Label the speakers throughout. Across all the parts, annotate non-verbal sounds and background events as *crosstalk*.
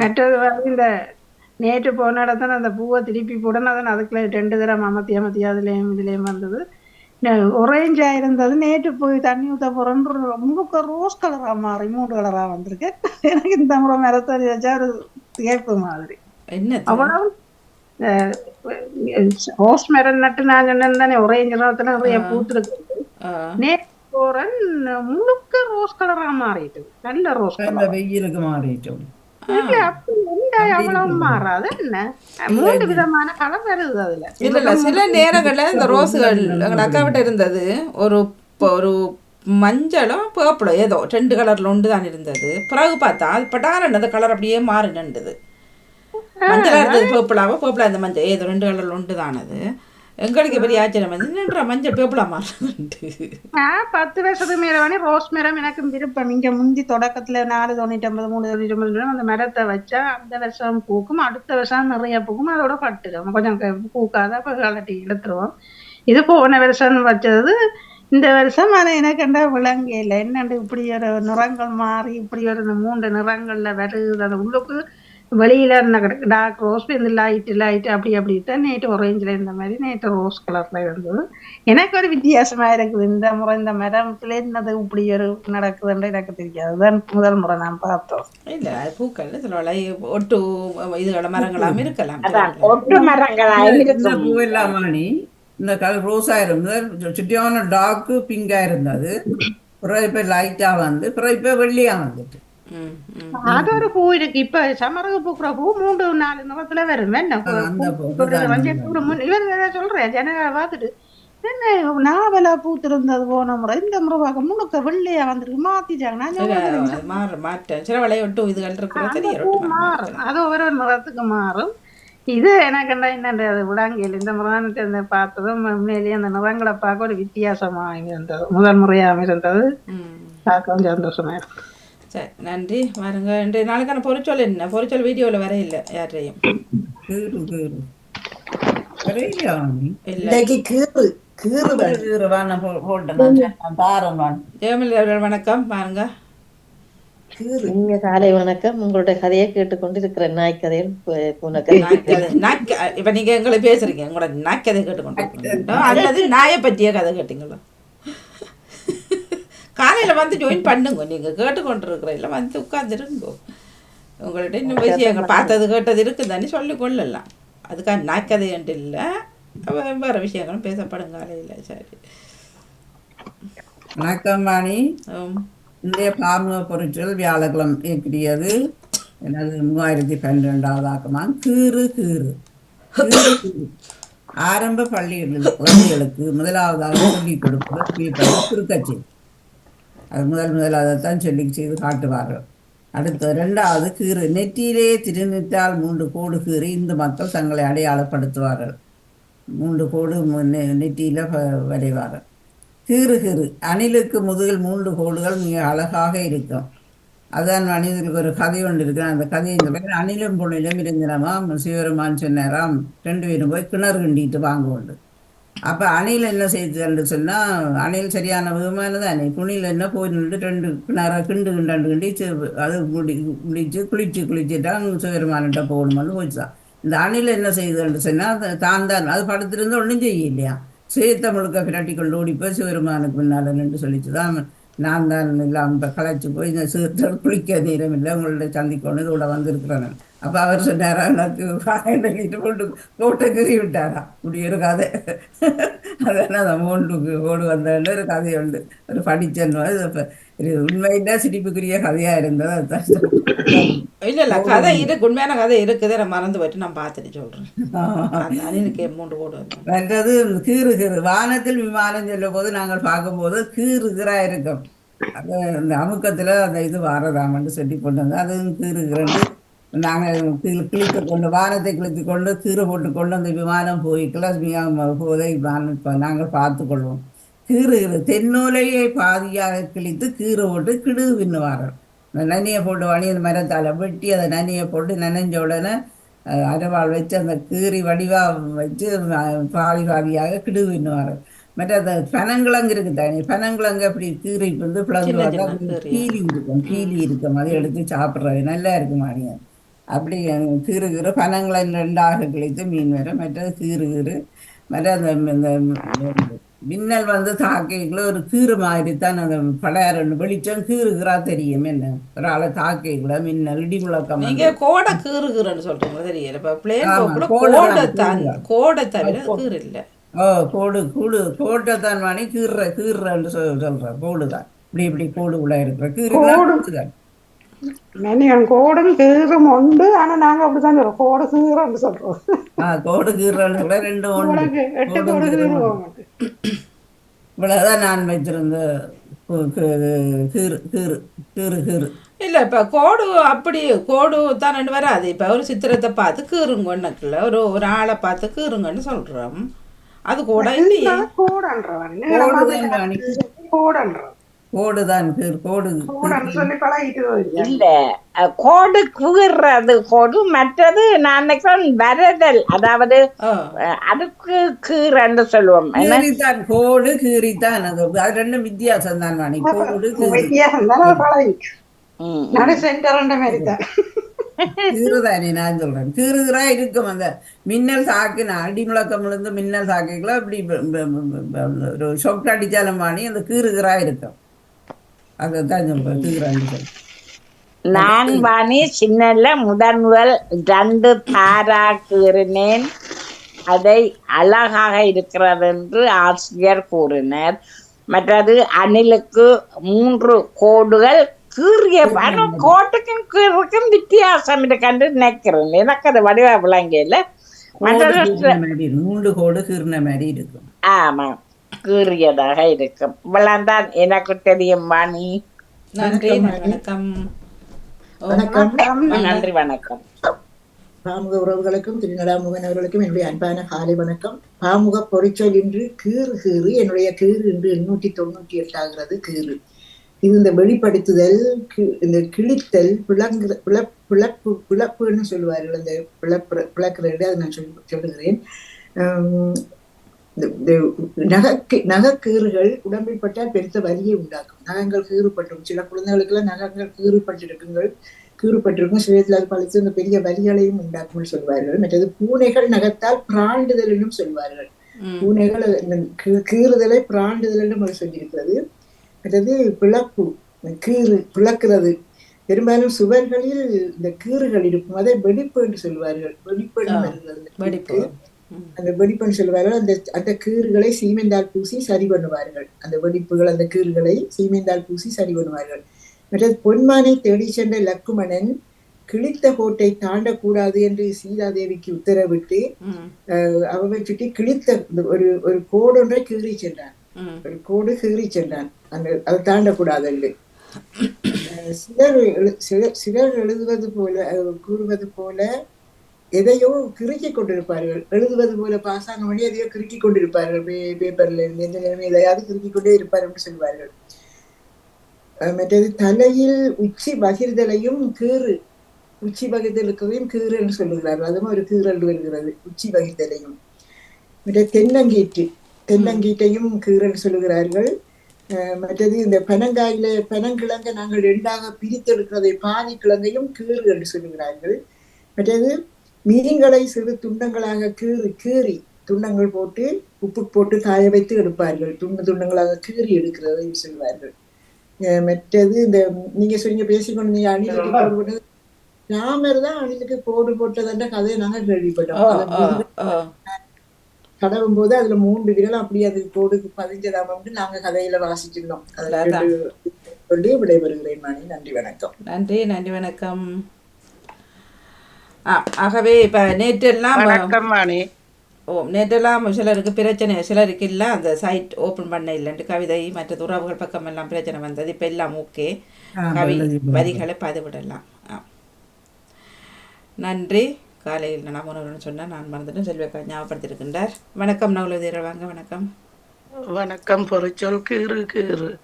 Speaker 1: மற்றது வந்து இந்த நேற்று போன இடத்துல அந்த பூவை திருப்பி போடணும். அதுக்குள்ள ரெண்டு தரம் அமர்த்தி அமர்த்தி அதுலேயும் இதுலேயும் வந்தது. ஒரேஞ்சா இருந்தது. நேற்று போய் தண்ணி ஊற்ற போகிறோன்ற முழுக்க ரோஸ் கலராக மாறி மூணு கலராக வந்திருக்கு. எனக்கு இந்த முறை மரத்தறி வச்சா ஒரு திகைப்பு மாதிரி.
Speaker 2: என்ன
Speaker 1: அவ்வளவு ரோஸ் மரம் நட்டு நான் சொன்னேன் தானே ஒரேஞ்சு நேரத்தில் நிறைய பூத்துருக்கு நேற்று போறேன் முழுக்க ரோஸ் கலரா மாறிட்டு நல்ல ரோஸ் கலர்
Speaker 3: வெயிலுக்கு மாறிட்டோம்
Speaker 2: சில நேரங்கள்ல இந்த ரோஸுகள் எங்க அக்கா விட்ட இருந்தது. ஒரு ஒரு மஞ்சளும் பேப்பளும் ஏதோ. ரெண்டு கலர்ல ஒன்று தான் இருந்தது. பிறகு பார்த்தா அது பட்டாரன் அந்த கலர் அப்படியே மாறி நின்றுது மஞ்சளா இருந்தது பேப்பிளாவோ பேப்பிளா இந்த மஞ்சள். ஏதோ ரெண்டு கலர்ல ஒன்று தான் அது. எங்களுக்கு பெரிய ஆச்சரியம். என்னன்ற மஞ்சள் பேப்பிளா மாறுதுன்ட்டு.
Speaker 1: பத்து வருஷத்துக்கு மேல வேணி ரோஸ் மரம் எனக்கு விருப்பம். இங்க முந்தி தொடக்கத்துல நாலு தொண்ணூற்றி ஐம்பது மூணு தொண்ணூற்றி ஐம்பது அந்த மரத்தை வச்சா அந்த வருஷம் பூக்கும் அடுத்த வருஷம் நிறைய பூக்கும் அதோட பட்டுடும் கொஞ்சம் பூக்காத அப்ப கலட்டி எடுத்துருவோம். இது போன வருஷம் வச்சது. இந்த வருஷம் அதை எனக்கு என்ன விளங்கல இல்லை. என்னண்டு இப்படி ஒரு நிறங்கள் மாறி இப்படி ஒரு மூன்று நிறங்கள்ல வருது. அது உள்ளுக்கு வெளியில இருந்த டார்க் ரோஸ் இந்த லைட் லைட் அப்படி அப்படி தான் நேற்று ஒரேஞ்சில் இருந்த மாதிரி நேற்று ரோஸ் கலர்ல இருந்தது எனக்கு ஒரு வித்தியாசமா இருக்குது இந்த முறை இந்த மரத்துல என்னது இப்படி ஒரு நடக்குதுன்னு எனக்கு தெரியாது அதுதான் முதல் முறை நான் பார்த்தோம்
Speaker 2: இல்ல பூக்கள் சில ஒட்டு இதுகள மரங்களாம் இருக்கலாம்.
Speaker 4: ஒட்டு மரங்களாய்
Speaker 3: இந்த
Speaker 4: இருக்கும்
Speaker 3: பூவெல்லாம் மணி இந்த கலர் ரோஸா இருந்தது சுட்டியான டார்க்கு பிங்கா இருந்தது பிறகு இப்ப லைட்டா வந்து பிறகு இப்ப வெள்ளையா வந்துட்டு.
Speaker 1: அது ஒரு பூ இருக்கு இப்ப சமரக பூக்குற பூ மூன்று நாலு நிறத்துல வரும் என்ன இவர் சொல்றேன் ஜனங்க பார்த்துட்டு என்ன நாவலா பூத்திருந்தது போன முறை இந்த முறை பார்க்க முழுக்க வெள்ளையா வந்துருக்கு மாத்திட்டாங்க
Speaker 2: மாற சில வேளை ஒட்டு இதுகள் இருக்கிற
Speaker 1: அந்த
Speaker 2: தெரிய
Speaker 1: பூ மாறும் அது ஒவ்வொரு நிறத்துக்கு மாறும் இது எனக்கு என்ன அது விடாங்கல் இந்த இந்த பார்த்ததும் உண்மையிலேயே அந்த நிறங்களை பார்க்க ஒரு வித்தியாசமா இருந்தது முதல் முறையாக இருந்தது
Speaker 2: ம்
Speaker 1: பார்க்க கொஞ்சம் சந்தோஷமா இருக்கு
Speaker 2: சரி நன்றி வாருங்க. இன்றைய நாளுக்கான பொறிச்சொல் என்ன? பொறிச்சொல் வீடியோவில் வர இல்லை யாரையும் வணக்கம் பாருங்க
Speaker 4: இங்க காலை வணக்கம். உங்களுடைய கதையை நாய் பூ- பூனை
Speaker 2: நாய்க்கதை நாய்க்க இப்போ நீங்கள் எங்களை பேசுறீங்க. உங்களோட நாய்க்கதை. கேட்டுக்கொண்டு அல்லது நாயை பற்றிய கதை கேட்டீங்களோ? காலையில் வந்து ஜாயின் பண்ணுங்க. நீங்கள் கேட்டுக்கொண்டிருக்கிறீங்களா வந்து உட்காந்துருங்க உங்கள்ட்ட இன்னும் விஷயங்கள் பார்த்தது கேட்டது இருக்குதானே சொல்லி கொள்ளலாம். அதுக்காக நாய்க்கதை என்று இல்லை. வேறு விஷயங்களும் பேசப்படும் காலையில். சரி.
Speaker 3: வணக்கம் மணி
Speaker 2: ஆம்.
Speaker 3: இன்றைய பார்முக பொருட்கள் வியாழக்கிழமை ஏற்கனவே எனது மூவாயிரத்தி பன்னிரெண்டாவது ஆக்கமா? கீறு கீறு. ஆரம்ப பள்ளிகளில் குழந்தைகளுக்கு முதலாவதாக சொல்லிக் கொடுப்பது குறுக்கச்சி அது முதல் முதல் அதைத்தான் சொல்லி செய்து காட்டுவார்கள். அடுத்து ரெண்டாவது கீறு நெற்றியிலே திருநிட்டால் மூன்று கோடு கீறி இந்து மக்கள் தங்களை அடையாளப்படுத்துவார்கள். மூன்று கோடு மு- நெ- வ- வரைவார்கள். கீறு கீறு அணிலுக்கு முதுகில் மூன்று கோடுகள் மிக அழகாக இருக்கும். அதான் மனிதனுக்கு ஒரு கதை ஒன்று இருக்கு. அந்த கதை இந்த பேர் அணிலும் பொண்ணிலும் இருந்தினமாம் சிவருமான் சொன்னாராம் ரெண்டு பேரும் போய் கிணறு கிண்டிட்டு வாங்க உண்டு அப்போ அணையில் என்ன செய்யுதுன்னு சொன்னால் அணையில் சரியான விதமான தானே துணியில் என்ன போய் நின்று ரெண்டு நேரம் கிண்டு கிண்டாண்டு கிண்டி அது முடி முடிச்சு குளிச்சு குளிச்சுட்டான் சிவருமான்கிட்ட போகணுமான்னு போச்சுதான் இந்த அணில் என்ன செய்யுதுன்னு சொன்னால் தான் தான் அது படத்திலிருந்து ஒன்றும் செய்யலையா. சேத்த முழுக்க பிராட்டி கொண்டு ஓடி போய் சிவருமானுக்கு பின்னால் நின்று சொல்லிச்சு தான் நான் தான் இல்லாமல் இப்போ களைச்சு போய் இந்த சிறுத்தல் குளிக்க நேரம் இல்லை உங்கள்ட்ட சந்திக்கணும் இதோட வந்திருக்கிறேன் அப்போ அவர் சொன்னாரா எனக்கு போட்டு போட்டு கீறி விட்டாரா இப்படி ஒரு கதை அதான் அந்த மூண்டுக்கு ஓடு வந்தேன்னு ஒரு கதை உண்டு ஒரு படிச்சேன் இது இப்போ உண்மையில சிரிப்புக்குரிய கதையாக இருந்தது அதுதான்
Speaker 2: இல்லை இல்லை கதை இருக்கு உண்மையான கதை இருக்குது நான் மறந்து போயிட்டு நான் பார்த்துட்டு
Speaker 3: ஆமா.
Speaker 2: அந்த அணிலுக்கு மூன்று கோடு வந்து
Speaker 3: மற்றது கீறு கீறு வானத்தில் விமானம் செல்லும் போது நாங்கள் பார்க்கும்போது கீறு கீறா இருக்கும் அது இந்த அமுக்கத்தில் அந்த இது வாரதாமன்னு சொல்லி கொண்டு வந்து அதுவும் கீறு கீரண்டு நாங்கள் கிளி கிழித்து கொண்டு வானத்தை கிழித்து கொண்டு கீறு போட்டு கொண்டு அந்த விமானம் போய்க்கலாம் போதை நாங்கள் பார்த்து கொள்வோம் கீறு தென்னோலையை பாதியாக கிழித்து கீறு போட்டு கிடு பின்னுவார்கள் இந்த நனியை போட்டு வாணி அந்த மரத்தால் வெட்டி அதை நனியை போட்டு நனைஞ்ச உடனே அரைவாள் வச்சு அந்த கீறி வடிவாக வச்சு பாதி பாதியாக கிடு பின்னுவார்கள் மற்ற அந்த பனங்கிழங்கு இருக்கு தானே பனங்கிழங்கு அப்படி கீறி வந்து பிளந்து. கீழி இருக்கும் கீழி இருக்கும் அதை எடுத்து சாப்பிட்றது. நல்லா இருக்கும் மாடியா அப்படி கீறு கீறு பனங்களை ரெண்டாக கிழித்து மீன் வரும் மற்றது கீறு கீறு மற்ற அந்த மின்னல் வந்து தாக்கைக்குள்ள ஒரு கீறு மாதிரி தான் அந்த படையாரன்னு வெளிச்சம் கீறு கீறா தெரியும் என்ன? ஒரு ஆளை தாக்கைக்குள்ள மின்னல் இடி முழக்கம்
Speaker 2: நீங்க கோடை கீறுகிறன்னு சொல்றீங்க தெரியல. இப்ப பிளேன்
Speaker 3: கோடை
Speaker 2: கோடை
Speaker 3: தான்,
Speaker 2: தான்
Speaker 3: கோடை.
Speaker 2: கோடை தவிர கீறு இல்ல
Speaker 3: ஓ கோடு கூடு கோட்டை தான் வாணி கீறுற கீறுறன்னு சொல் சொல்ற கோடு தான். இப்படி இப்படி கோடு உள்ள இருக்கிற கீறு தான்.
Speaker 1: மணியன் கோடும் கீறும் உண்டு ஆனா நாங்க அப்படித்தான் சொல்றோம். கோடு கீறன்னு சொல்றோம்.
Speaker 3: ஆ கோடு கீறுறன்னு சொல்ல ரெண்டு
Speaker 1: கோடு எட்டு
Speaker 3: கோடு
Speaker 1: கோடு
Speaker 3: கீறு
Speaker 1: கீறுவோம்
Speaker 3: இவ்வளவுதான் நான் வைத்திருந்த கீறு கீறு கீறு கீறு
Speaker 2: இல்ல இப்ப கோடு அப்படி கோடு தான் ரெண்டு வராது. இப்ப ஒரு சித்திரத்தை பார்த்து கீறுங்கன்னுக்குள்ள ஒரு ஒரு ஆளை பார்த்து கீறுங்கன்னு சொல்றோம். அது கூட இல்லையே.
Speaker 1: கோடன்றவன். கோடன்றவன்
Speaker 3: கோடு தான் கீறு கோடு.
Speaker 5: இல்ல கோடு குகிர்றது கோடு மற்றது நான் வரதல். அதாவது அதுக்கு கீரன்னு சொல்லுவோம்.
Speaker 3: கீறித்தான் கோடு கீறித்தான். அது அது ரெண்டும் வித்தியாசம் தான் வாணி கோடு கீறுதானே நான் சொல்றேன். கீறுகிறா இருக்கும் அந்த மின்னல் தாக்கு நான் அடி முழக்கம் விழுந்து மின்னல் தாக்குகளை அப்படி ஒரு அடிச்சாலும் வாணி அந்த கீறுகிறா இருக்கும். அதைத்தான் சொல்றேன் சொல்லி
Speaker 5: நான் வாணி சின்னல முதன் முதல் ரெண்டு கீறினேன் அதை அழகாக இருக்கிறது என்று ஆசிரியர் கூறினார். மற்றது அணிலுக்கு மூன்று கோடுகள் கீறிய கோட்டுக்கும் கீறுக்கும் வித்தியாசம் இருக்குன்னு நினைக்கிறேன். எனக்கு அது வடிவா விளங்கல மற்றது.
Speaker 3: மூன்று கோடு கீறின மாதிரி இருக்கும்
Speaker 5: ஆமா. கீறியதாக இருக்கும். இவ்வளவுதான் எனக்கு தெரியும் வாணி.
Speaker 2: நன்றி வணக்கம்
Speaker 6: வணக்கம்.
Speaker 5: நன்றி வணக்கம்.
Speaker 6: பாமுக உறவுகளுக்கும் திருநடாமுகன் அவர்களுக்கும் என்னுடைய அன்பான காலை வணக்கம். பாமுக பொறிச்சொல் இன்று கீறு கீறு. என்னுடைய கீறு இன்று எண்ணூற்றி தொண்ணூற்றி எட்டாகிறது கீறு. இது இந்த வெளிப்படுத்துதல் கி- இந்த கிழித்தல் பிளங்குற பிளப் பிளப்பு பிளப்புன்னு சொல்லுவார்கள். அந்த பிளப்பு பிளக்கிறது அதை நான் சொல் சொல்லுகிறேன். இந்த இந்த நகக்கு நகக்கீறுகள் உடம்பில் பட்டால் பெருத்த வலியை உண்டாக்கும். நகங்கள் கீறுபட்டும் சில குழந்தைகளுக்கெல்லாம் நகங்கள் கீறுபட்டிருக்குங்கள் கீறுபட்டிருக்கும். சுயத்தில் அது பழித்து இந்த பெரிய வலிகளையும் உண்டாக்கும்னு சொல்வார்கள். மற்றது பூனைகள் நகத்தால் பிராண்டுதல் என்றும் சொல்வார்கள். பூனைகள் கீறுதலை பிராண்டுதல் என்றும் அது சொல்லியிருக்கிறது. மற்றது பிளப்பு கீறு பிளக்கிறது. பெரும்பாலும் சுவர்களில் இந்த கீறுகள் இருக்கும். அதை வெடிப்பு என்று சொல்வார்கள். வெடிப்பு என்று அந்த வெடிப்புன்னு சொல்லுவார்கள் அந்த அந்த கீறுகளை சீமெந்தால் பூசி சரி பண்ணுவார்கள். அந்த வெடிப்புகள் அந்த கீறுகளை சீமெந்தால் பூசி சரி பண்ணுவார்கள். மற்றது பொன்மானை தேடி சென்ற லக்குமணன் கிழித்த கோட்டை தாண்டக்கூடாது என்று சீதாதேவிக்கு உத்தரவிட்டு
Speaker 2: ம்.
Speaker 6: அஹ், அவவை சுற்றி கிழித்த ஒரு ஒரு கோடொன்றை கீறி சென்றான். ஒரு கோடு கீறி சென்றான். அந்த அதை தாண்டக்கூடாது என்று. சிலர் சிலர் எழுதுவது போல கூறுவது போல எதையோ கிறுக்கி கொண்டிருப்பார்கள். எழுதுவது போல பாசாங்க பண்ணி எதையோ கிறுக்கி கொண்டிருப்பார்கள். பேப்பர்ல இருந்து எந்த நிலைமை எதையாவது கிறுக்கி கொண்டே இருப்பார் என்று சொல்வார்கள் மற்றது தலையில் உச்சி பகிர்தலையும் கீறு உச்சி பகிர்தலுக்கையும் கீறு என்று சொல்லுகிறார்கள். அதுவும் ஒரு கீறல் வருகிறது. உச்சி பகிர்தலையும். மற்ற தென்னங்கீற்று தென்னங்கீட்டையும் கீறல் சொல்லுகிறார்கள். அஹ் மற்றது இந்த பனங்காயில பனங்கிழங்க நாங்கள் ரெண்டாக பிரித்தெடுக்கிறதை பாதி கிழங்கையும் கீறு என்று சொல்லுகிறார்கள். மற்றது மீன்களை சிறு துண்டங்களாக கீறி கீறி துண்டங்கள் போட்டு உப்பு போட்டு காய வைத்து எடுப்பார்கள். துண்டு துண்டங்களாக கீறி எடுக்கிறதை சொல்வார்கள். மற்றது இந்த நீங்க சொன்னீங்க பேசிக்கொண்டு அணிலுக்கு கோடு போட்டது ராமர் தான் அணிலுக்கு கோடு போட்டதுன்ற கதையை நாங்க
Speaker 2: ஓ,
Speaker 6: கேள்விப்பட்டோம். கடவும் போது அதுல மூன்று விரல் அப்படி அது கோடுக்கு பதிஞ்சதாம நாங்க கதையில வாசிச்சிருந்தோம் அதை
Speaker 2: அதான்.
Speaker 6: கேட்டு சொல்லி விடைபெறுகிறேன் மணி. நன்றி வணக்கம்.
Speaker 2: நன்றி நன்றி வணக்கம். ஆகவே இப்போ நேற்றெல்லாம் ஓ நேற்றெல்லாம் சிலருக்கு பிரச்சனை சிலருக்கு இல்லை அந்த சைட் ஓப்பன் பண்ண இல்லைன்ட்டு கவிதை மற்ற உறவுகள் பக்கம் எல்லாம் பிரச்சனை வந்தது. இப்போ எல்லாம் ஓகே கவி. வரிகளை பதிவிடலாம். நன்றி. காலையில் நான் உணவுன்னு சொன்னால் நான் மறந்துட்டு செல்வக்கா ஞாபகப்படுத்தியிருக்கின்றார். வணக்கம் நவலதீரர் வாங்க வணக்கம்.
Speaker 7: வணக்கம் பொறிச்சொல் கீறு கீறு.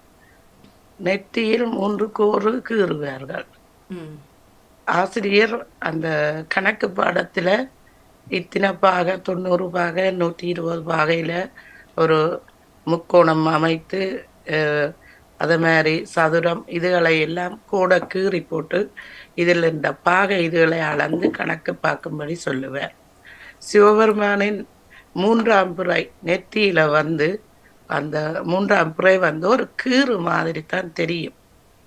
Speaker 7: நெற்றியில் மூன்று கோறு கீறுவார்கள்.
Speaker 2: ம்.
Speaker 7: ஆசிரியர் அந்த கணக்கு பாடத்தில் இத்தனை பாக தொண்ணூறு பாகை நூற்றி இருபது பாகையில் ஒரு முக்கோணம் அமைத்து அதை அது மாதிரி சதுரம் இதுகளை எல்லாம் கூட கீறி போட்டு இதில் இந்த பாகை இதுகளை அளந்து கணக்கு பார்க்கும்படி சொல்லுவார். சிவபெருமானின் மூன்றாம் புரை நெத்தியில் வந்து அந்த மூன்றாம் புரை வந்து ஒரு கீறு மாதிரி தான் தெரியும்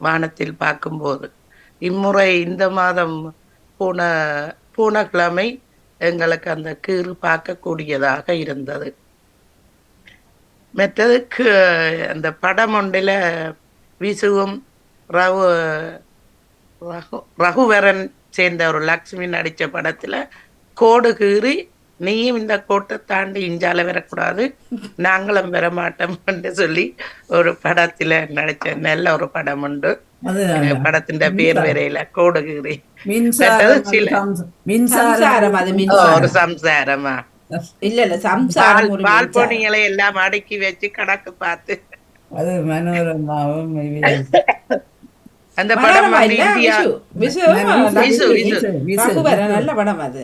Speaker 7: வானத்தில் பார்க்கும்போது. இம்முறை இந்த மாதம் போன போன கிழமை எங்களுக்கு அந்த கீறு பார்க்கக்கூடியதாக இருந்தது. மற்றது அந்த படம் ஒன்றில் விசுவும் ரகு ரகு ரகுவரன் சேர்ந்த ஒரு லக்ஷ்மி நடித்த படத்தில் கோடு கீறி நீயும் இந்த கோட்டை தாண்டி இஞ்சால வரக்கூடாது நாங்களும் வரமாட்டோம் என்று சொல்லி ஒரு படத்தில் நடித்த நல்ல ஒரு படம் உண்டு. படத்தின் பேர் வரையில கோடு கீறி
Speaker 3: மின்சாரம்
Speaker 2: அது
Speaker 7: ஒரு சம்சாரமா
Speaker 2: இல்ல இல்ல
Speaker 7: பால்
Speaker 2: சம்சாரம்
Speaker 7: பால். பொடிகளை எல்லாம் அடுக்கி வச்சு கணக்கு பார்த்து.
Speaker 3: அது மனோரமாவும்
Speaker 7: அந்த படம்
Speaker 2: நல்ல படம் அது.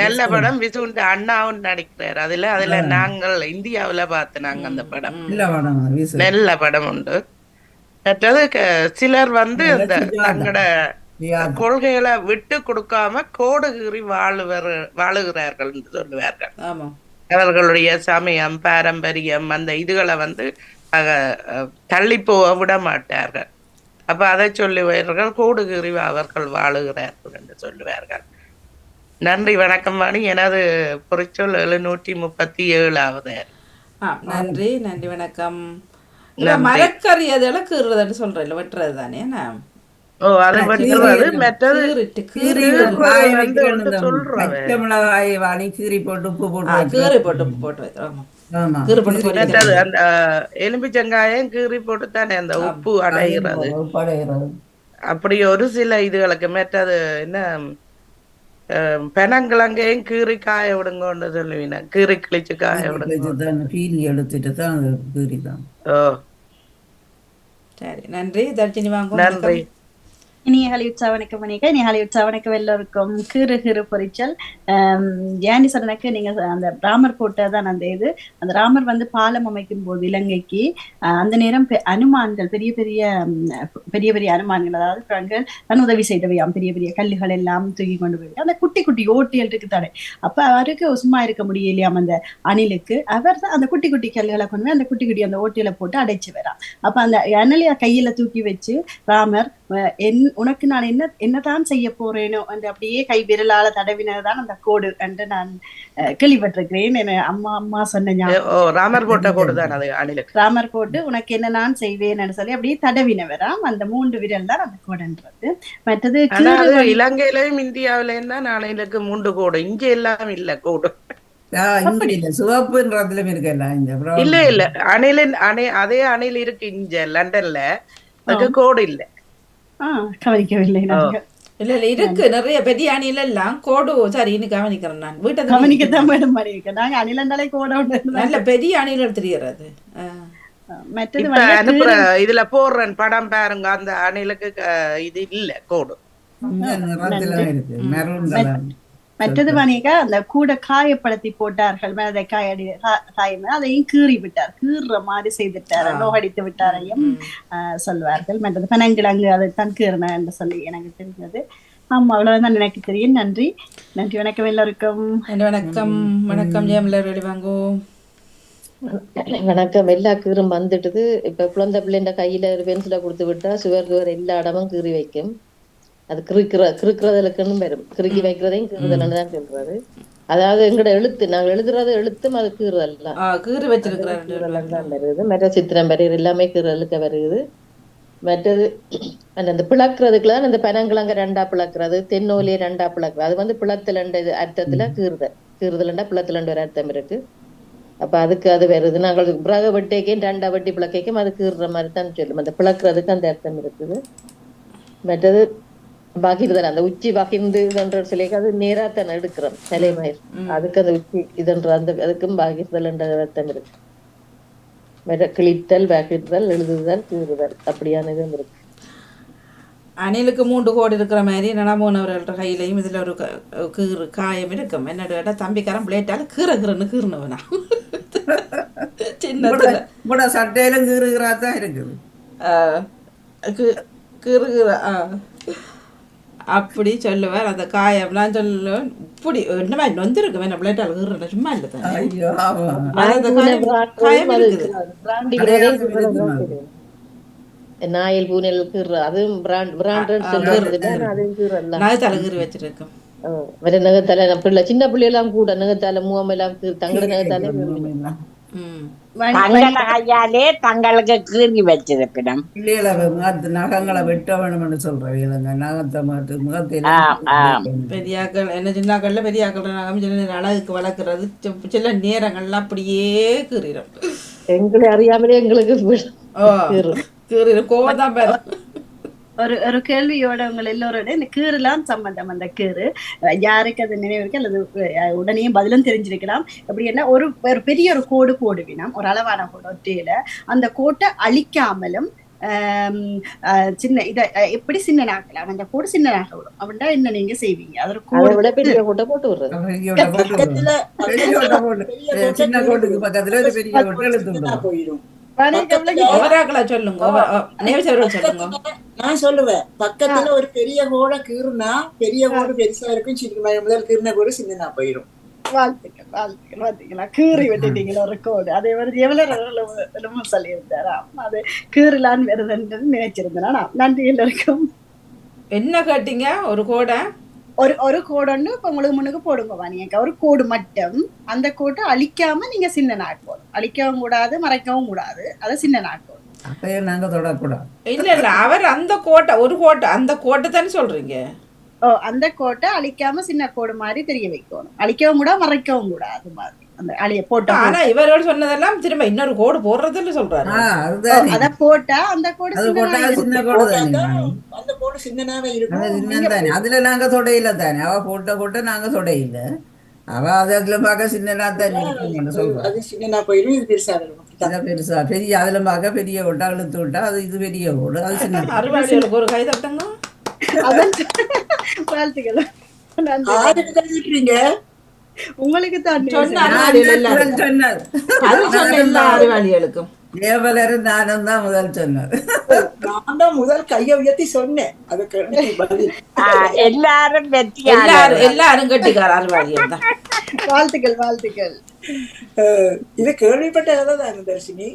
Speaker 7: நல்ல படம் விசுண்ட அண்ணாவும் நடிக்கிறார். அதுல அதுல நாங்கள் இந்தியாவுல பார்த்து நாங்க அந்த படம். நல்ல படம் உண்டு. க- சிலர் வந்து இந்த. தங்களோட. கொள்கைகளை விட்டு கொடுக்காம கோடு கீறி வாழுவர் வாழுகிறார்கள் என்று சொல்லுவார்கள். அவர்களுடைய சமயம் பாரம்பரியம் அந்த இதுகளை வந்து தள்ளி போக விட மாட்டார்கள் அப்ப அதை சொல்லுவார்கள் கோடு கீறி அவர்கள் வாழுகிறார்கள் என்று சொல்லுவார்கள். நன்றி வணக்கம் வாணி. எனது பொறிச்சொல் எழுநூற்றி முப்பத்தி ஏழாவது.
Speaker 2: நன்றி நன்றி வணக்கம். இல்ல மரக்கறி அதெல்லாம் கீறுறதுன்னு சொல்றேன் வெட்டுறது தானே என்ன?
Speaker 7: ஓ அது வெட்டுறது
Speaker 3: கீரி
Speaker 2: கீறி.
Speaker 3: பச்சை மிளகாய் வாங்கி கீரி போட்டு உப்பு போட்டு.
Speaker 2: கீறி போட்டு போட்டு வைக்கிறோம் ஆமா.
Speaker 3: ஆமா.
Speaker 2: கீறி போட்டு.
Speaker 7: அந்த எலும்பிச்சங்காயம் கீறி போட்டு தானே அந்த உப்பு அடைகிறது
Speaker 3: உப்பு.
Speaker 7: அப்படி ஒரு சில இதுகளுக்கு மற்றது என்ன பெனங்கிழங்கையும் கீறி காய விடுங்கன்னு சொல்லுவீங்க. கீறி கிழிச்சு காய விடுங்க
Speaker 3: எடுத்துட்டு தான் அது கீரி தான்.
Speaker 2: சரி நன்றி. தர்ஜினி வாங்க.
Speaker 7: நன்றி.
Speaker 8: இனிய ஹலி வணக்கம் மணிக்க இனிய ஹலி வணக்கம் எல்லோருக்கும் கிறு கிறு பொரிச்சல் ஆம், ஜானி நீங்க அந்த ராமர் போட்டதான் அந்த இது. அந்த ராமர் வந்து பாலம் அமைக்கும் போது இலங்கைக்கு ஆஹ், அந்த நேரம் பெ- அனுமான்கள் பெரிய பெரிய பெரிய பெரிய அனுமான்கள் அதாவது பிறங்கள் தன் உதவி செய்தவையாம் பெரிய பெரிய கல்லுகள் எல்லாம் தூக்கி கொண்டு போய் அந்த குட்டி குட்டி ஓட்டியல் இருக்கு தானே. அப்ப அவருக்கு சும்மா இருக்க முடியலையாம் அந்த அணிலுக்கு. அவர் தான் அந்த குட்டி குட்டி கல்லுகளை கொண்டு போய் அந்த குட்டி குட்டி அந்த ஓட்டியலை போட்டு அடைச்சு வரான் அப்ப அந்த அனலியா கையில தூக்கி வச்சு ராமர் என் உனக்கு நான் என்ன என்னதான் செய்ய போறேனோ என்று அப்படியே கை விரலால தடவினதுதான் அந்த கோடு என்று நான் அஹ், கேள்விப்பட்டிருக்கிறேன். என அம்மா அம்மா சொன்ன ஞாபகம்
Speaker 7: ஓ ராமர் போட்ட கோடு தான் அது அணிலுக்கு.
Speaker 8: ராமர் போட்டு உனக்கு என்ன நான் செய்வேன்னு சொல்லி அப்படியே தடவினவராம். அந்த மூன்று விரல் தான் அந்த கோடுன்றது. மற்றது
Speaker 7: இலங்கையிலயும் இந்தியாவிலயும் தான் அணிலுக்கு மூன்று கோடு. இங்க எல்லாம் இல்ல கோடு.
Speaker 3: ஆ, இங்க இல்ல.
Speaker 7: இல்ல. இல்ல அணிலின் அணி அதே அணில் இருக்கு இங்க லண்டன்ல. அதுக்கு கோடு இல்ல.
Speaker 8: கவனிக்கவில்லை
Speaker 2: இல்ல இல்ல இருக்கு நிறைய பெரிய அணில எல்லாம் கோடு சரின்னு கவனிக்கிறேன் நான் வீட்டை
Speaker 8: கவனிக்கத்தான் மாதிரி இருக்கு நாங்க கோட உண்டு
Speaker 2: நல்ல பெரிய அணில
Speaker 8: மற்றது
Speaker 7: அனுப்புற இதுல போடுறேன் படம் பாருங்க அந்த அணிலுக்கு இது இல்ல கோடு
Speaker 8: மற்றது வணிகா அந்த கூட காயப்படுத்தி போட்டார்கள் மேலே காயடி காயம் அதையும் கீறி விட்டார் கீறுற மாதிரி செய்துட்டார் நோகடித்து விட்டாரையும் ஆஹ், சொல்வார்கள். மற்றது பனங்கிழங்கு அதை தான் கீறின என்று சொல்லி எனக்கு தெரிஞ்சது ஆமா அவ்வளவுதான் எனக்கு தெரியும். நன்றி. நன்றி வணக்கம் எல்லோருக்கும்.
Speaker 2: வணக்கம். வணக்கம் ஜெயமலர் வாங்கோ.
Speaker 4: வணக்கம். எல்லா கீரும் வந்துட்டுது. இப்ப குழந்தை பிள்ளைன்ற கையில ஒரு பென்சிலை கொடுத்து விட்டா சுவர் சுவர் எல்லா இடமும் கீறி வைக்கும். அது கிறுக்கிற கிறுக்கிறதுக்குன்னு வரும் கிறுக்கி வைக்கிறதையும் கீறுதல்னு தான் சொல்றாரு. அதாவது எங்கட எழுத்து நாங்க எழுதுறது எழுத்தும் அது கீறுதல் தான்
Speaker 2: கீறி
Speaker 4: தான் வருது. மற்ற சித்திரம் வரைகிற எல்லாமே கீறலுக்கு வருது. மற்றது அந்த பிளக்குறதுக்குலாம் அந்த பனங்கிழங்க ரெண்டா பிளக்குறது தென்னோலியை ரெண்டா பிளக்குறது. அது வந்து பிளத்துல இது அர்த்தத்துல கீறுதல். கீறுதல்ண்டா பிளத்துல ஒரு அர்த்தம் இருக்கு. அப்ப அதுக்கு அது வருது. நாங்கள் பிறகு வெட்டைக்கும் ரெண்டா வெட்டி பிளக்கைக்கும் அது கீறுற மாதிரி தான் சொல்லும். அந்த பிளக்குறதுக்கு அந்த அர்த்தம் இருக்குது. மற்றது பகிர்தல் அந்த உச்சி பகிர்ந்து இதுன்ற சொல்லி அது நேரா தான் எடுக்கிறோம் தலைமயிர் அதுக்கு அந்த உச்சி இதுன்ற அந்த அதுக்கும் பகிர்தல் என்ற அர்த்தம் இருக்கு. கிழித்தல் பகிர்தல் எழுதுதல் கீறுதல் அப்படியான இதுவும் இருக்கு.
Speaker 2: அணிலுக்கு மூன்று கோடி இருக்கிற மாதிரி நனமோனவர்கள்ட்ட கையிலையும் இதுல ஒரு கீறு காயம் இருக்கும். என்னோட கேட்டா தம்பிக்காரன் பிளேட்டால கீற கீறன்னு கீறினவனா? *laughs*
Speaker 3: கூட சட்டையிலும் கீறுகிறா தான் இருக்குது.
Speaker 2: அஹ், கீ- கீறு கீறு ஆ. அப்படி சொல்லுவார் அந்த காயம் நான் சொல்லுவேன் இப்படி என்ன மாதிரி நொந்திருக்கு வேணும் பிளேட்டால் கீறுறேன் சும்மா இல்லை தானே.
Speaker 4: நாயில் பூனல் கீறு அதுவும் பிராண்ட் பிராண்ட் சொல்றது
Speaker 2: நகைத்தால கீறி வச்சிருக்கோம்.
Speaker 4: வேற நகத்தால பிள்ளை சின்ன பிள்ளையெல்லாம் கூட நகத்தால மூவம் எல்லாம் தங்கட நகத்தால
Speaker 5: தங்கள கையாலே தங்களுக்கு கீறி வச்சிருப்பிடம்.
Speaker 3: பிள்ளைகளை முகத்து நகங்களை வெட்ட வேணும்னு சொல்றவங்க நகத்தை மட்டும் முகத்தில்.
Speaker 2: பெரியாக்கள் என்ன சின்னாக்கள்ல பெரியாக்கள் சில நேரம் அழகுக்கு வளர்க்குறது. சில நேரங்கள்லாம் அப்படியே கீறிடும்.
Speaker 4: எங்களை அறியாமலே எங்களுக்கு
Speaker 2: கீறிடும். கோவம் தான் பேர்
Speaker 8: ஒரு ஒரு கேள்வியோட உங்கள் எல்லோரோட இந்த கீறுலாம் சம்பந்தம் அந்த கீறு. யாருக்கு அது நினைவு இருக்கு? அல்லது உடனே பதிலும் தெரிஞ்சிருக்கலாம். அப்படின்னா ஒரு ஒரு பெரிய ஒரு கோடு போடுவினம். ஒரு அளவான கோடு ஒற்றையில அந்த கோட்டை அழிக்காமலும் சின்ன இத எப்படி சின்ன நாக்கலாம் அந்த கோடு சின்ன நாக விடும். அப்படின்னா என்ன நீங்க செய்வீங்க? அது ஒரு
Speaker 4: அதை விட
Speaker 8: கோடு
Speaker 4: பெரிய கூட்ட போட்டு விடுறது.
Speaker 6: போயிடும். நான் சொல்லுவேன். பக்கத்துல ஒரு பெரிய கோடை கீறுனா பெரிய கோடு பெருசா இருக்கும் சின்ன முதல் கீறின கோடு சின்னனா போயிடும்
Speaker 8: வாழ்த்துக்கள் வாழ்த்துக்கள் பார்த்தீங்களா கீறி விட்டுட்டீங்களா ஒரு கோடு. அதே மாதிரி எவ்வளவு சொல்லியிருந்தாராம் அது கீறலான்னு வருதுன்றது நினைச்சிருந்தேன். நன்றி எல்லாருக்கும்.
Speaker 2: என்ன கேட்டீங்க? ஒரு கோடை?
Speaker 8: ஒரு ஒரு கோடு ஒன்று இப்போ உங்களுக்கு முன்னுக்கு போடுங்க வாணியக்கா ஒரு கோடு மட்டும். அந்த கோட்டை அழிக்காம நீங்க சின்ன நாட் போதும் அழிக்கவும் கூடாது மறைக்கவும் கூடாது. அதை சின்ன நாட் போதும்
Speaker 3: அப்பயே நாங்க தொடக்கூடாது?
Speaker 2: இல்ல இல்ல. அவர் அந்த கோட்டை ஒரு கோட்டை அந்த கோட்டை தானே சொல்றீங்க?
Speaker 8: ஓ அந்த கோட்டை அழிக்காம சின்ன கோடு மாதிரி தெரிய வைக்கணும். அழிக்கவும் கூடாது மறைக்கவும் கூடாது மாதிரி. அந்த அழிய போட்ட
Speaker 2: ஆனா இவரோட சொன்னதெல்லாம் திரும்ப இன்னொரு கோடு போடுறதுன்னு சொல்றாரு.
Speaker 8: அத போட்டா அந்த கோடு
Speaker 3: அது
Speaker 8: சின்ன
Speaker 3: போட்டா சின்ன கோடு தானே
Speaker 6: அந்த கோடு சின்னனாவே இருக்கும்.
Speaker 3: தானே. அதுல நாங்க தொடையில தானே. அவ போட்ட போட்ட நாங்க தொடையில. அவ அது அதுல பார்க்க சின்னதா தானே இருக்கும்னு சொல்றோம்
Speaker 6: அது சின்னனா போயிடும் இது பெருசா இருக்கும்.
Speaker 3: பெருசா. பெரிய அதுல பார்க்க பெரிய ஓட்டா இழுத்து விட்டா அது இது பெரிய ஓடு அது சின்ன *laughs*
Speaker 2: ஒரு கை தட்டுங்க *laughs*
Speaker 8: வாழ்த்துக்கள்.
Speaker 6: ஆறுக்கு கழுவிட்டுறீங்க
Speaker 8: உங்களுக்கு தான்
Speaker 2: சொன்ன
Speaker 3: நான்
Speaker 2: அறுவாளிகள் எல்லாரும்.
Speaker 3: முதல் சொன்னது
Speaker 2: அது சொன்ன எல்லா அறிவாளிகளுக்கும்.
Speaker 3: தேவலரும் நானும் தான் முதல் சொன்னது
Speaker 6: நான் தான் முதல் கையை உயர்த்தி சொன்னேன். அதுக்கு
Speaker 5: எல்லாரும்
Speaker 2: எல்லாரும் எல்லாரும் கட்டிக்கார அறிவாளிகள் தான்.
Speaker 8: வாழ்த்துக்கள் வாழ்த்துக்கள்.
Speaker 6: இது கேள்விப்பட்ட கதை தானே தர்ஷினி?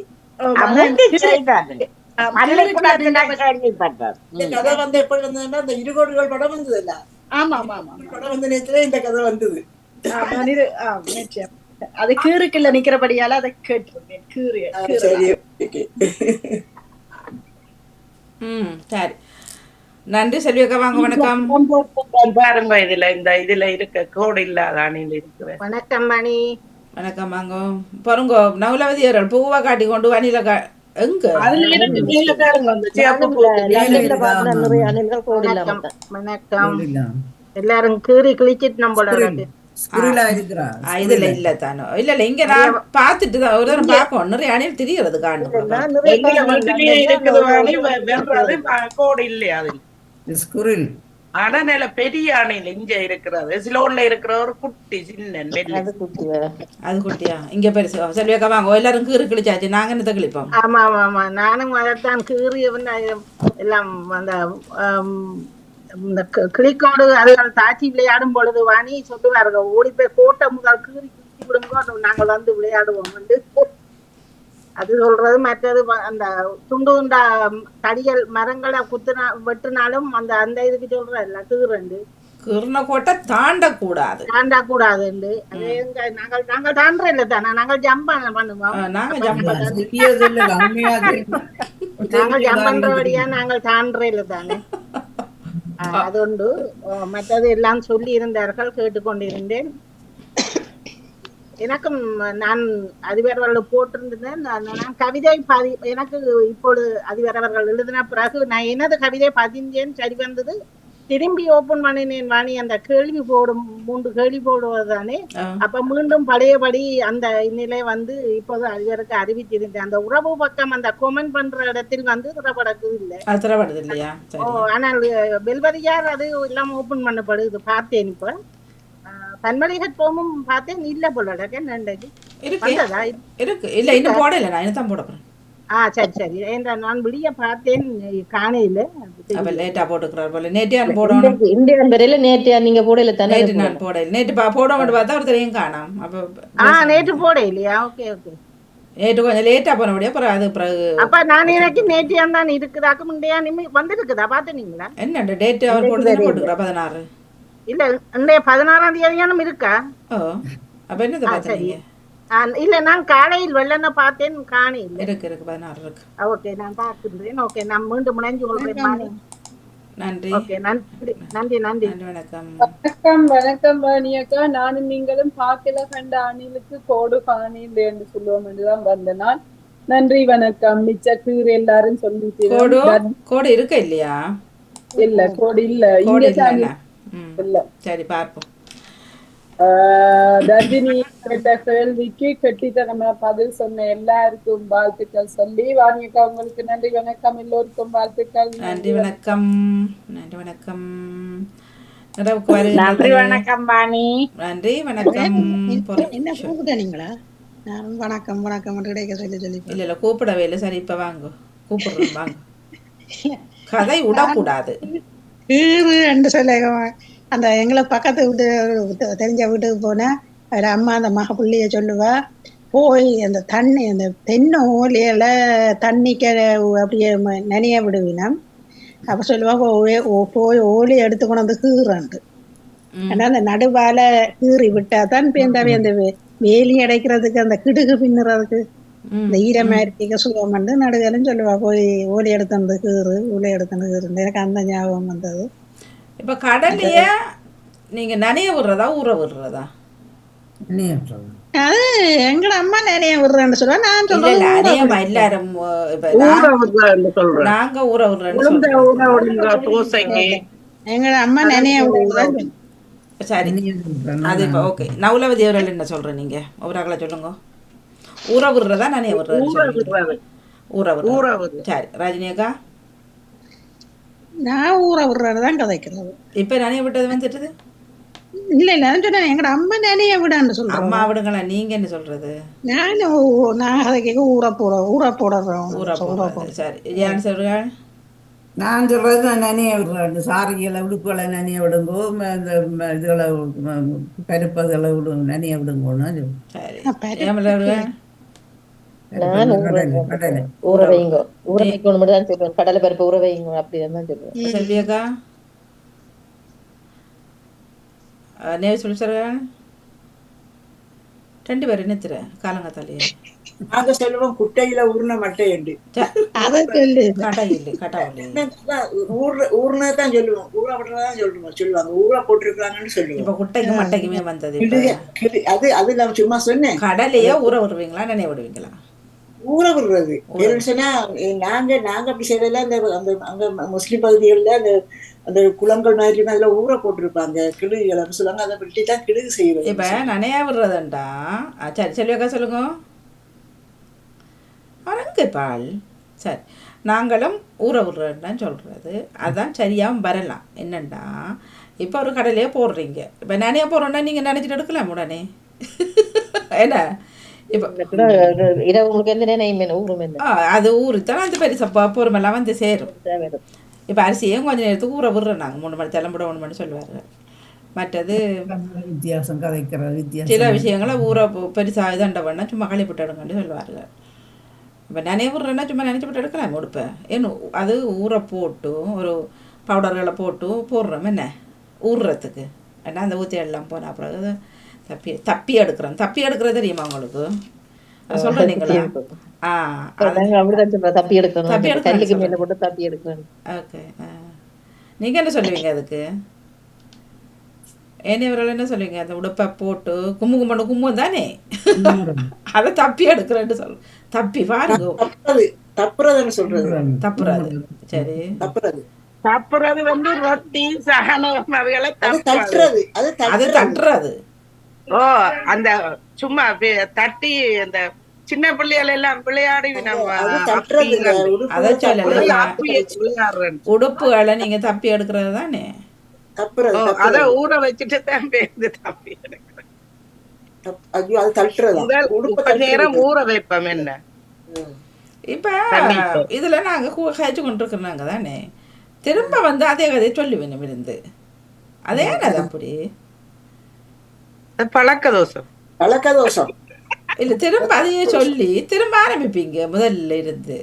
Speaker 6: கதை வந்து எப்படி வந்ததுன்னா இந்த இருகோடுகள் படம் வந்தது இல்ல
Speaker 8: ஆமா ஆமா ஆமா
Speaker 6: படம் வந்த நேரத்துல இந்த கதை வந்தது.
Speaker 8: மனித ஆ, நிச்சயம் அது கீறுக்குள்ள நிக்கிறபடியால அதை கேட்டிருந்தேன். கீறு.
Speaker 2: ம் சரி. நன்றி செல்வியக்கா வாங்க வணக்கம்.
Speaker 7: பாருங்க இதுல இந்த இதுல இருக்க கோடு இல்லாத அணியில் இருக்கிற.
Speaker 5: வணக்கம் மணி.
Speaker 2: வணக்கம் வாங்க. பாருங்க நவலவதியர்கள் பூவா காட்டி கொண்டு வனில கா எங்க?
Speaker 7: இருக்கு
Speaker 5: வணக்கம். எல்லாரும் கீறி கிழிச்சிட்டு நம்மளோட
Speaker 2: இதுல இல்ல தானோ. இல்ல இல்ல இங்க நான் பார்த்துட்டு தான் ஒரு தடவை நிறைய அணில் தெரியறது காணும்.
Speaker 7: அடநில பெரிய அணில் இங்க இருக்கிறது. சிலோன்ல இருக்கிற ஒரு குட்டி சின்ன
Speaker 4: அது குட்டி வேற.
Speaker 2: அது குட்டியா? இங்க பெருசு செல்வியக்கா வாங்க. எல்லாரும் கீறு கிழிச்சாச்சு. நாங்க கிழிப்போம்
Speaker 5: ஆமா ஆமா ஆமா. நானும் அதைத்தான் கீறி எல்லாம் அந்த இந்த கிளிக்கோடு அதுகள் தாச்சி விளையாடும் பொழுது வாணி சொல்லுவார்கள் ஓடி போய் கோட்டை முதல் கீறி கிழிச்சு விடுங்க நாங்கள் வந்து விளையாடுவோம். வந்து அது சொல்றது மற்றது அந்த துண்டு துண்டா தடியல் மரங்களை குத்துனா வெட்டினாலும் அந்த அந்த இதுக்கு சொல்றேன் கீறண்டு.
Speaker 2: கீர்ன கோட்டை தாண்டக்கூடாது.
Speaker 5: நாங்கள் நாங்கள் தாண்டற இல்லை தானே நாங்கள் ஜம்ப் பண்ணுவோம்.
Speaker 2: ஆ, நாங்க ஜம்ப்
Speaker 5: நாங்கள் ஜம்ப் பண்றபடியா *laughs* நாங்கள் தாண்டற இல்லை தானே. ஆ, அது உண்டு மற்றது எல்லாம் சொல்லி இருந்தார்கள் கேட்டுக்கொண்டிருந்தேன். எனக்கும் நான் அதிபர்கள் போட்டிருந்தேன். நான் நான் கவிதை பதி எனக்கு இப்பொழுது அதிபரவர்கள் எழுதின பிறகு நான் எனது கவிதை பதிந்தேன் சரி வந்தது திரும்பி ஓபன் பண்ணினேன் வாணி. அந்த கேள்வி போடும் மூன்று கேள்வி போடுவதுதானே. அப்ப மீண்டும் பழையபடி அந்த நிலை வந்து இப்போது அதிபருக்கு அறிவித்திருந்தேன். அந்த உறவு பக்கம் அந்த கொமெண்ட் பண்ற இடத்தில் வந்து திறப்படக்குது இல்லை ஆனால் வெல்வரியார் அது எல்லாம் ஓபன் பண்ணப்படுது. பார்த்தேன் இப்ப. ஆஹ் பன்மொழி ஹெட்போமும் பார்த்தேன். இல்ல போல
Speaker 2: இருக்கு. இருக்கு. இல்ல இன்னும் போடல. நான் இன்னும் தான் போட போறேன்.
Speaker 5: ஆ சரி சரி. ஏன்டா நான் விடிய பார்த்தேன் காணையில.
Speaker 2: அப்ப லேட்டா போட்டுக்கிறார் போல. நேற்று போடணும்
Speaker 4: இந்தியன் வரையில நேற்று நீங்க போடல தானே
Speaker 2: நேற்று நான் போடல. நேற்று பா போட மட்டும் பார்த்தா ஒருத்தரையும் காணாம். அப்போ
Speaker 5: ஆ நேற்று போட இல்லையா? Okay okay.
Speaker 2: நேற்று கொஞ்சம் லேட்டா போனபடியா அப்புறம் அது பிறகு
Speaker 5: அப்ப நான் எனக்கு நேற்று தான் இருக்குதாக்கு முந்தையா நிம்மி வந்திருக்குதா? பாத்துனீங்களா
Speaker 2: என்ன டேட் அவர் போட்டு போட்டுக்கிறா பதினாறு?
Speaker 5: இல்ல இன்றைய பதினாறாம் தேதியானும் இருக்கா?
Speaker 2: ஓ அப்ப என்னத்தை பார்த்தீங்க
Speaker 5: ஆ, இல்ல நான் காலையில் வெள்ளன பார்த்தேன் காணையில்
Speaker 2: இருக்கு இருக்கு பதினாறு இருக்கு.
Speaker 5: ஓகே நான் பார்க்கின்றேன். ஓகே நான் மீண்டும் முனைஞ்சு கொள்றேன்
Speaker 2: நன்றி.
Speaker 5: ஓகே நன்றி நன்றி நன்றி.
Speaker 2: வணக்கம்.
Speaker 9: வணக்கம் வணக்கம் வாணியக்கா நானும் நீங்களும் பாக்கில கண்ட அணிலுக்கு கோடு காணில் என்று சொல்லுவோம் என்றுதான் வந்த நான். நன்றி வணக்கம். மிச்ச கீர் எல்லாரும்
Speaker 2: கோடு?
Speaker 9: சொல்லிட்டு
Speaker 2: கோடு இருக்க இல்லையா?
Speaker 9: இல்ல கோடு இல்ல.
Speaker 2: கோடு
Speaker 9: இங்க இல்ல.
Speaker 2: சரி பார்ப்போம்.
Speaker 9: ஆஹ் தர்ஜினி கேட்ட கேள்விக்கு கெட்டித்தனமா பதில் சொன்ன எல்லாருக்கும் வாழ்த்துக்கள் சொல்லி வாணியக்கா உங்களுக்கு நன்றி வணக்கம் எல்லோருக்கும் வாழ்த்துக்கள்.
Speaker 2: நன்றி வணக்கம். நன்றி வணக்கம்.
Speaker 5: நன்றி வணக்கம் பாணி
Speaker 2: நன்றி வணக்கம்.
Speaker 1: என்ன. கூப்பிட்டீங்களா நான் வணக்கம் வணக்கம் கிடைக்க சொல்லி சொல்லி
Speaker 2: இல்ல இல்ல கூப்பிடவே இல்லை. சரி இப்ப வாங்க. கூப்பிடுறோம் வாங்க. *laughs* கதை விடக்கூடாது.
Speaker 1: என்று சொல்ல அந்த எங்களை பக்கத்து வீட்டு தெரிஞ்ச வீட்டுக்கு போனேன். அதில் அம்மா அந்த மக பிள்ளைய சொல்லுவா போய் அந்த தண்ணி அந்த தென்னை ஓலையில தண்ணிக்க அப்படியே நனைய விடுவினம் அப்போ சொல்லுவா போய் ஓ- போய் ஓலி எடுத்து கொண்டு வந்து கீறாண்டு ஏன்னா அந்த நடுவால கீறி விட்டா தான் இந்த அந்த வேலி அடைக்கிறதுக்கு அந்த கிடுகு பின்னுறதுக்கு இந்த ஈரமாயிருக்க சுகம் வந்து நடுகளும் சொல்லுவா போய் ஓலி எடுத்து வந்து கீறு ஓலி எடுத்து வந்து கீறு எனக்கு அந்த ஞாபகம் வந்தது.
Speaker 2: இப்ப கடலைய நீங்க நனைய விடுறதா ஊற விடுறதா?
Speaker 1: அது எங்கட அம்மா நிறைய விடுறேன்னு சொல்லுவா நான் சொல்றேன்
Speaker 2: அநேகமா எல்லாரும்
Speaker 5: சொல்றேன்.
Speaker 2: நாங்க ஊற
Speaker 5: தோசைக்கு.
Speaker 1: எங்கட அம்மா நிறைய விடுறேன்.
Speaker 2: சரி. அது இப்போ ஓகே. நவுலவதி அவர்கள் என்ன சொல்ற நீங்க? ஒவ்வொரு சொல்லுங்க. ஊற விடுறதா நனைய விடுறதுன்னு
Speaker 5: ஊற விடுறது.
Speaker 2: ஊற விடுறது.
Speaker 5: விடுறது.
Speaker 2: சரி. ரஜினி அக்கா
Speaker 1: நான் ஊற விடுறது தான் கதைக்கிறது.
Speaker 2: இப்ப நனைய விட்டது வந்துட்டுது
Speaker 1: இல்ல இல்ல நான் சொன்னேன். எங்கட அம்மா நிறைய விடான்னு சொல்றேன்
Speaker 2: அம்மா விடுங்களா நீங்க என்ன சொல்றது?
Speaker 1: நான் ஊ- நான் அதை கேட்க ஊற போட ஊற போடுறோம்.
Speaker 2: ஊற போடுறது சரி. ஏன் சொல்றீங்க?
Speaker 3: நான் சொல்றது நான் நனைய விடுறேன். சாரிகளை உடுப்புகளை நனைய விடுங்கோ இந்த இதுகளை பருப்பதுகளை விடு நனைய விடுங்கோன்னு
Speaker 4: நான் ஊற வைங்க ஊற வைக்கணும் மட்டும் தான் சொல்லுவேன். கடலை பருப்பு ஊற வைங்க அப்படின்னு தான் சொல்லுவேன்.
Speaker 2: செல்வி அக்கா நேவி சொல்லி சொல்லுங்க. ரெண்டு பேரும் என்னத்துற காலங்கத்தாலேயே.
Speaker 6: நாங்க சொல்லுவோம் குட்டையில ஊர்ன மட்டை ஊர்ல ஊர்னதான் சொல்லுவோம். ஊற விடுறதான் சொல்லுவோம். சொல்லுவாங்க. ஊற போட்டிருக்காங்கன்னு சொல்லுவோம்.
Speaker 2: இப்ப குட்டைக்கு மட்டைக்குமே வந்தது
Speaker 6: அது அது நான் சும்மா சொன்னேன்.
Speaker 2: கடலையே ஊற விடுவீங்களா நினைய விடுவீங்களா?
Speaker 6: ஊற விடுறது சொன்னா நாங்க நாங்க அப்படி செய்யறதுல அந்த அந்த அங்க முஸ்லிம் பகுதிகளில் அந்த அந்த குளங்கள் மாதிரி அதுல ஊற போட்டிருப்பாங்க. கிடுகுகளை சொல்லுவாங்க. அதை வெட்டி தான் கிடுகு செய்யறது
Speaker 2: இப்ப நனையா விடுறதுண்டா? ஆ, சரி செல்வி அக்கா சொல்லுங்க. அரங்கு பால். சரி நாங்களும் ஊற விடுறதுன்னு சொல்றது. அதான் சரியாகவும் வரலாம். என்னண்டா? இப்போ ஒரு கடையிலே போடுறீங்க. இப்போ நனைய போடுறோன்னா நீங்கள் நினைச்சிட்டு எடுக்கலாம் உடனே. *laughs* என்ன? அது ஊறித்தான் அந்த பெருசா பொறுமெல்லாம் வந்து சேரும். இப்போ அரிசியும் கொஞ்சம் நேரத்துக்கு ஊற விடுறோம் நாங்கள் மூணு மணி தலைமுறை ஒன்று மணி சொல்லுவாங்க மற்றது
Speaker 3: வித்தியாசம் கதைக்கிற
Speaker 2: சில
Speaker 3: வித்தியாசம்
Speaker 2: விஷயங்களை ஊற பெருசாக இதாண்ட பண்ணால் சும்மா கழிப்பிட்டு எடுங்கன்னு சொல்லுவார்கள் இப்போ நினைய விடுறேன்னா சும்மா நினச்சி விட்டு எடுக்கலாம் உடுப்பேன் ஏன்னு அது ஊற போட்டு ஒரு பவுடர்களை போட்டு போடுறோம் என்ன? ஊறுறதுக்கு. ஏன்னா அந்த ஊற்றி எல்லாம் போன அப்புறம் தப்பி தப்பி எடுக்கிறோம் தப்பி எடுக்கிறது தெரியுமா உங்களுக்கு? அது சொல்கிறேன் நீங்களா? ஆ
Speaker 4: தப்பி எடுக்கணும்
Speaker 2: தப்பி எடுக்கணும்
Speaker 4: தப்பி எடுக்கணும்.
Speaker 2: ஓகே நீங்கள் என்ன சொல்லுவீங்க அதுக்கு? ஏனையவர்கள் என்ன சொல்லுவீங்க? அந்த உடுப்பை போட்டு கும்மு கும்மனு கும்மு தானே? அதை தப்பி எடுக்கிறேன்னு சொல்லு தப்பி பாருங்க
Speaker 6: தப்புறது தப்புறதுன்னு சொல்றது.
Speaker 2: தப்புறாது. சரி.
Speaker 6: தப்புறது.
Speaker 5: தப்புறது வந்து ரொட்டி சகனம்
Speaker 6: அது
Speaker 5: தப்புறது.
Speaker 6: தட்டுறது. அது தட்டுறது.
Speaker 5: ஓ அந்த சும்மா தட்டி அந்த சின்ன பிள்ளைகள் எல்லாம் விளையாடி
Speaker 2: உடுப்புகளை நீங்க தப்பி எடுக்கிறது தானே?
Speaker 5: அத. ஊற வச்சுட்டு தான் பேருந்து தப்பி எடுக்கிறேன். ஊற வைப்போம் என்ன?
Speaker 2: இப்போ. இதில் நாங்கள் கழிச்சு கொண்டு இருக்கிறாங்க தானே. திரும்ப வந்து அதே கதையை சொல்லி வேணும் இருந்து. அதே அப்படி.
Speaker 7: பழக்க தோஷம்
Speaker 6: பழக்க தோஷம்
Speaker 2: இல்லை திரும்ப அதையே சொல்லி திரும்ப ஆரம்பிப்பீங்க முதல்ல இருந்து.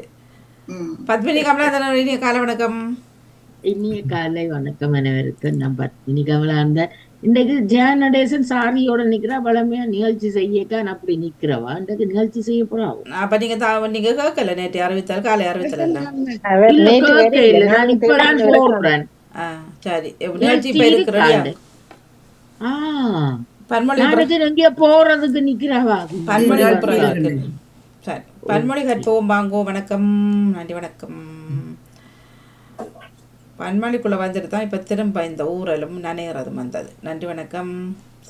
Speaker 2: பத்மினி கமலாதன இனிய கால வணக்கம்.
Speaker 10: இனிய காலை வணக்கம் அனைவருக்கும். நான் பத்மினி கமலா அந்த இன்றைக்கு ஜெயன் நடேசன் சாரியோட நிக்கிறா பழமையா நிகழ்ச்சி செய்யக்கா நான் அப்படி நிக்கிறவா? இன்றைக்கு நிகழ்ச்சி செய்ய போறாவோ?
Speaker 2: அப்போ நீங்கள் தா நீங்கள் கேட்கல நேற்று அறிவித்தால் காலை அறிவித்தல்
Speaker 10: நான் இப்பதான் போடுறேன்.
Speaker 2: ஆ சரி. நிகழ்ச்சி இப்போ இருக்கிறோம்
Speaker 10: ஆ?
Speaker 2: பன்மொழி
Speaker 10: நாளைக்கு எங்கேயோ போறதுக்கு நிக்கிறவா?
Speaker 2: பன்மொழி சரி. பன்மொழி கற்போம் வாங்கோ வணக்கம். நன்றி வணக்கம். பன்மொழிக்குள்ளே வந்துட்டு தான் இப்போ திரும்ப இந்த ஊரலும் நனைகிறதும் வந்தது. நன்றி வணக்கம்.